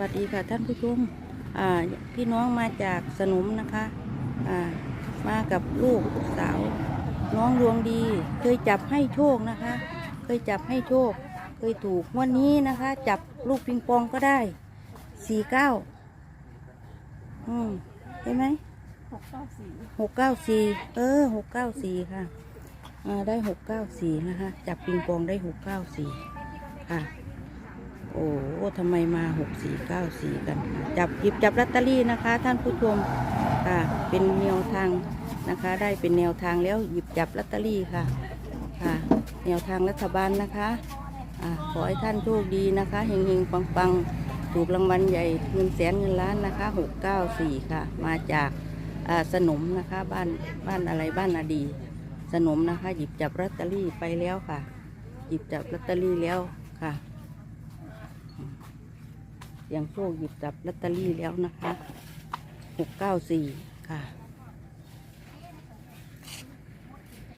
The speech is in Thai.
สวัสดีค่ะท่านผู้ชมพี่น้องมาจากสนมนะคะมากับลูกสาว น้องดวงดี เคยจับให้โชคนะคะ เคยจับให้โชค เคยถูกวันนี้นะคะ จับลูกปิงปองก็ได้สี่เก้าอืมเห็นไหมหกเก้าสี่หกเก้าสี่เออหกเก้าสี่ค่ะได้หกเก้าสี่นะคะ จับปิงปองได้หกเก้าสี่ค่ะ โอ้ทำไมมาหกสี่เก้าสี่กันจับหยิบจับลอตเตอรี่นะคะ ท่านผู้ชมค่ะเป็นแนวทางนะคะ ได้เป็นแนวทางแล้วหยิบจับลอตเตอรี่ค่ะค่ะ แนวทางรัฐบาลนะคะอ่าขอให้ท่านโชคดีนะคะเฮงๆปังๆ ถูกรางวัลใหญ่เงินแสนเงินล้านนะคะหกเก้าสี่ค่ะ มาจากอ่าสนมนะคะบ้านบ้านอะไรบ้านนาดี สนมนะคะ หยิบจับลอตเตอรี่ไปแล้วค่ะ หยิบจับลอตเตอรี่แล้วค่ะ ยังโชคหยิบจับลอตเตอรี่แล้วนะคะหกเก้าสี่ค่ะ